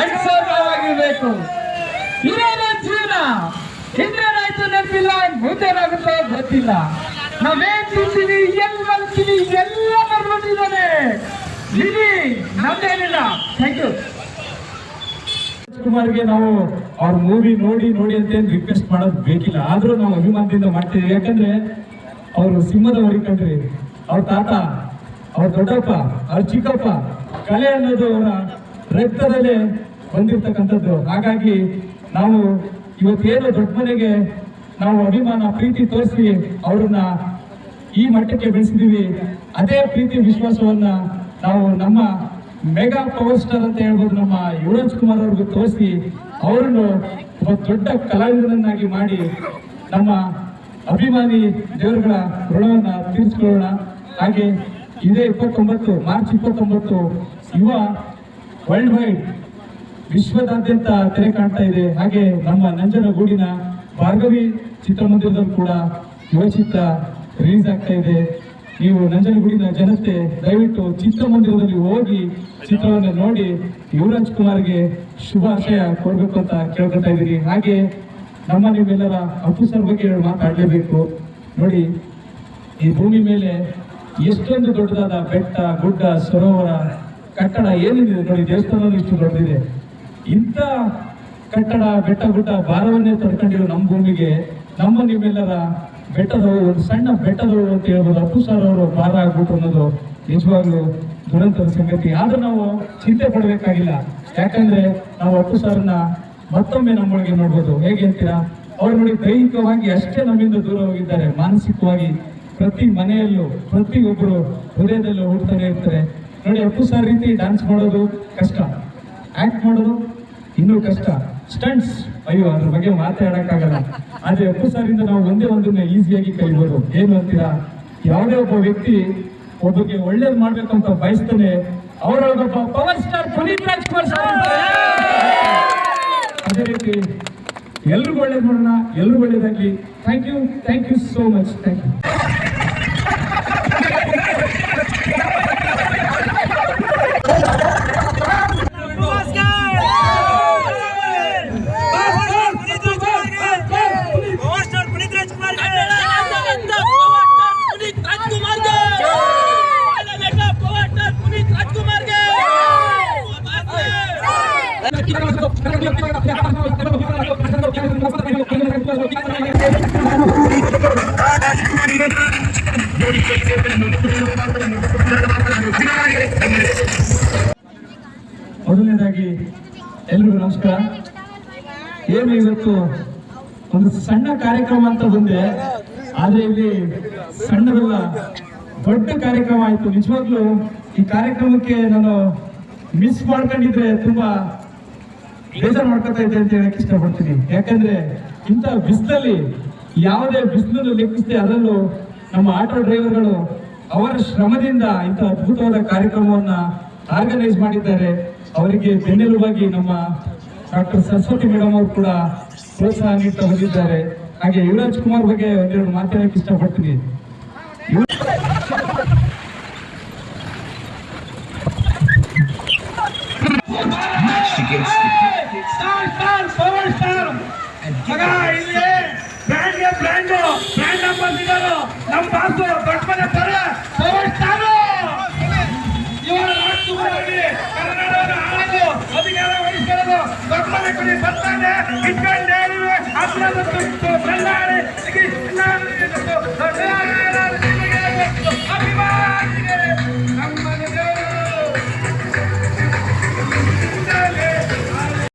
ಅನ್ಸೋರ್ ನಾವಾಗಿರ್ಬೇಕು ಜೀವನ ಹಿಂದೆ ಹಿಂದೇನಾಯ್ತು ನೆನಪಿಲ್ಲ ಮುಂದೇನಾಗುತ್ತೋ ಗೊತ್ತಿಲ್ಲ. ನಾವೇನ್ ತಿಂತೀವಿ, ಎಲ್ಲಿ ಬರ್ತೀವಿ ಎಲ್ಲ ಬರ್ಬಿಟ್ಟಿದ್ದಾನೆ ಇಲ್ಲಿ ನಮ್ದೇನಿಲ್ಲ. ಥ್ಯಾಂಕ್ ಯು ಕುಮಾರ್ಗೆ ನಾವು ಅವ್ರ ಮೂವಿ ನೋಡಿ ನೋಡಿ ಅಂತ ಏನು ರಿಕ್ವೆಸ್ಟ್ ಮಾಡೋದು ಬೇಕಿಲ್ಲ. ಆದರೂ ನಾವು ಅಭಿಮಾನದಿಂದ ಮಾಡ್ತೀವಿ. ಯಾಕಂದ್ರೆ ಅವರು ಸಿಂಹದ ಕಂಡ್ರಿ. ಅವ್ರ ತಾತ, ಅವ್ರ ದೊಡ್ಡಪ್ಪ, ಅವ್ರ ಚಿಕ್ಕಪ್ಪ, ಕಲೆ ಅನ್ನೋದು ಅವರ ರಕ್ತದಲ್ಲೇ ಬಂದಿರ್ತಕ್ಕಂಥದ್ದು. ಹಾಗಾಗಿ ನಾವು ಇವತ್ತೇನು ದೊಡ್ಡ ಮನೆಗೆ ನಾವು ಅಭಿಮಾನ, ಪ್ರೀತಿ ತೋರಿಸಿ ಅವ್ರನ್ನ ಈ ಮಟ್ಟಕ್ಕೆ ಬೆಳೆಸಿದೀವಿ. ಅದೇ ಪ್ರೀತಿ ವಿಶ್ವಾಸವನ್ನ ನಾವು ನಮ್ಮ ಮೆಗಾ ಪವರ್ ಸ್ಟಾರ್ ಅಂತ ಹೇಳ್ಬೋದು ನಮ್ಮ ಯುವರಾಜ್ ಕುಮಾರ್ ಅವ್ರಿಗೂ ತೋರಿಸಿ ಅವರನ್ನು ದೊಡ್ಡ ಕಲಾವಿದರನ್ನಾಗಿ ಮಾಡಿ ನಮ್ಮ ಅಭಿಮಾನಿ ದೇವರುಗಳ ಋಣವನ್ನ ತೀರಿಸ್ಕೊಳ್ಳೋಣ. ಹಾಗೆ ಇದೇ ಇಪ್ಪತ್ತೊಂಬತ್ತು, ಮಾರ್ಚ್ ಇಪ್ಪತ್ತೊಂಬತ್ತು ಯುವ ವರ್ಲ್ಡ್ ವೈಡ್ ವಿಶ್ವದಾದ್ಯಂತ ತೆರೆ ಕಾಣ್ತಾ ಇದೆ. ಹಾಗೆ ನಮ್ಮ ನಂಜನಗೂಡಿನ ಭಾರ್ಗವಿ ಚಿತ್ರಮಂದಿರದಲ್ಲೂ ಕೂಡ ಯುವಚಿತ್ರ ರಿಲೀಸ್ ಆಗ್ತಾ ಇದೆ. ನೀವು ನಂಜನಗೂಡಿನ ಜನತೆ ದಯವಿಟ್ಟು ಚಿತ್ರಮಂದಿರದಲ್ಲಿ ಹೋಗಿ ಚಿತ್ರವನ್ನು ನೋಡಿ ಯುವರಾಜ್ ಕುಮಾರ್ಗೆ ಶುಭಾಶಯ ಕೊಡಬೇಕು ಅಂತ ಕೇಳ್ಕೊತಾ ಇದ್ದೀರಿ. ಹಾಗೆ ನಮ್ಮ ನಿಮ್ಮೆಲ್ಲರ ಅಪ್ಪು ಸರ್ ಬಗ್ಗೆ ಮಾತಾಡಲೇಬೇಕು. ನೋಡಿ, ಈ ಭೂಮಿ ಮೇಲೆ ಎಷ್ಟೊಂದು ದೊಡ್ಡದಾದ ಬೆಟ್ಟ, ಗುಡ್ಡ, ಸರೋವರ ಕಟ್ಟಡ ಏನಿದೆ ನೋಡಿ ದೇವಸ್ಥಾನ ಇಷ್ಟು ದೊಡ್ಡದಿದೆ. ಇಂಥ ಕಟ್ಟಡ, ಬೆಟ್ಟ ಗುಡ್ಡ ಭಾರವನ್ನೇ ತಡ್ಕೊಂಡಿರೋ ನಮ್ಮ ಭೂಮಿಗೆ ನಮ್ಮ ನಿಮ್ಮೆಲ್ಲರ ಬೆಟ್ಟದವರು ಒಂದು ಸಣ್ಣ ಬೆಟ್ಟದವರು ಅಂತ ಹೇಳ್ಬೋದು. ಅಪ್ಪು ಸರ್ ಅವರು ಭಾರ ಆಗ್ಬಿಟ್ಟು ಅನ್ನೋದು ನಿಜವಾಗ್ಲೂ ದುರಂತದ ಸಂಗತಿ. ಆದ್ರೂ ನಾವು ಚಿಂತೆ ಪಡಬೇಕಾಗಿಲ್ಲ. ಯಾಕಂದ್ರೆ ನಾವು ಅಪ್ಪು ಸರ್ನ ಮತ್ತೊಮ್ಮೆ ನಮ್ಮೊಳಗೆ ನೋಡ್ಬೋದು. ಹೇಗೆ ಅಂತೀರಾ? ಅವ್ರು ನೋಡಿ ದೈಹಿಕವಾಗಿ ಅಷ್ಟೇ ನಮ್ಮಿಂದ ದೂರ ಹೋಗಿದ್ದಾರೆ. ಮಾನಸಿಕವಾಗಿ ಪ್ರತಿ ಮನೆಯಲ್ಲೂ ಪ್ರತಿಯೊಬ್ಬರು ಹೃದಯದಲ್ಲೂ ಹುಡ್ತಾನೆ ಇರ್ತಾರೆ. ನೋಡಿ ಅಪ್ಪು ಸರ್ ರೀತಿ ಡ್ಯಾನ್ಸ್ ಮಾಡೋದು ಕಷ್ಟ. ಆಕ್ಟ್ ಮಾಡೋದು ಇನ್ನೂ ಕಷ್ಟ. ಸ್ಟಂಟ್ಸ್ ಅಯ್ಯೋ, ಅದ್ರ ಬಗ್ಗೆ ಮಾತಾಡೋಕ್ಕಾಗಲ್ಲ. ಆದರೆ ಅಪ್ಪು ಸಾರಿಂದ ನಾವು ಒಂದೇ ಒಂದನ್ನ ಈಸಿಯಾಗಿ ಕಲಿಬೋದು. ಏನು ಅಂತೀರಾ? ಯಾವುದೇ ಒಬ್ಬ ವ್ಯಕ್ತಿ ಒಬ್ಬರಿಗೆ ಒಳ್ಳೇದು ಮಾಡ್ಬೇಕಂತ ಬಯಸ್ತಾನೆ, ಅವರೊಬ್ಬ power star Puneeth Rajkumar sir. ಅದೇ ರೀತಿ ಎಲ್ರಿಗೂ ಒಳ್ಳೇದು ಮಾಡೋಣ, ಎಲ್ರಿಗೂ ಒಳ್ಳೇದಾಗಿ thank you thank you so much thank you ಮೊದಲನೇದಾಗಿ ಎಲ್ರಿಗೂ ನಮಸ್ಕಾರ. ಏನು ಇವತ್ತು ಒಂದು ಸಣ್ಣ ಕಾರ್ಯಕ್ರಮ ಅಂತ ಬಂದೆ. ಆದ್ರೆ ಇಲ್ಲಿ ಸಣ್ಣದಲ್ಲ, ದೊಡ್ಡ ಕಾರ್ಯಕ್ರಮ ಆಯ್ತು. ನಿಜವಾಗ್ಲೂ ಈ ಕಾರ್ಯಕ್ರಮಕ್ಕೆ ನಾನು ಮಿಸ್ ಮಾಡ್ಕೊಂಡಿದ್ರೆ ತುಂಬಾ ಬೇಜಾರು ಮಾಡ್ಕೊತಾ ಇದೆ ಅಂತ ಹೇಳಕ್ ಇಷ್ಟಪಡ್ತೀನಿ. ಯಾಕಂದ್ರೆ ಇಂಥ ಬಿಸಿಲಲ್ಲಿ ಯಾವುದೇ ಬಿಸಿಲನ್ನು ಲೆಕ್ಕಿಸದೆ ಅದರಲ್ಲೂ ನಮ್ಮ ಆಟೋ ಡ್ರೈವರ್ಗಳು ಅವರ ಶ್ರಮದಿಂದ ಇಂಥ ಅದ್ಭುತವಾದ ಕಾರ್ಯಕ್ರಮವನ್ನ ಆರ್ಗನೈಸ್ ಮಾಡಿದ್ದಾರೆ. ಅವರಿಗೆ ಬೆನ್ನೆಲುಬಾಗಿ ನಮ್ಮ ಡಾಕ್ಟರ್ ಸರಸ್ವತಿ ಮೇಡಮ್ ಅವರು ಕೂಡ ಪ್ರೋತ್ಸಾಹ ನೀಡ್ತಾ ಬಂದಿದ್ದಾರೆ. ಹಾಗೆ ಯುವರಾಜ್ ಕುಮಾರ್ ಬಗ್ಗೆ ಒಂದೆರಡು ಮಾತಾಡಕ್ಕೆ ಇಷ್ಟಪಡ್ತೀನಿ. Against ಸ್ಟಾರ್ ಮಗ, ಇಲ್ಲಿ ಬ್ರ್ಯಾಂಡ್ಗೆ ಬ್ರ್ಯಾಂಡ್ ಬ್ರ್ಯಾಂಡ್ ಅಂಬಾಸಿಡರ್ ನಮ್ಮ ಬಾಸು ದೊಡ್ಡ ತರ ಸ್ಟಾರ್ ಇವರ ರಾಜ್ಕುಮಾರ್ ಕನ್ನಡವನ್ನು ಆಳೋದು ಅಧಿಕಾರ ಬರ್ತಾನೆ. ಇಟ್ಕೊಂಡು ಹತ್ರ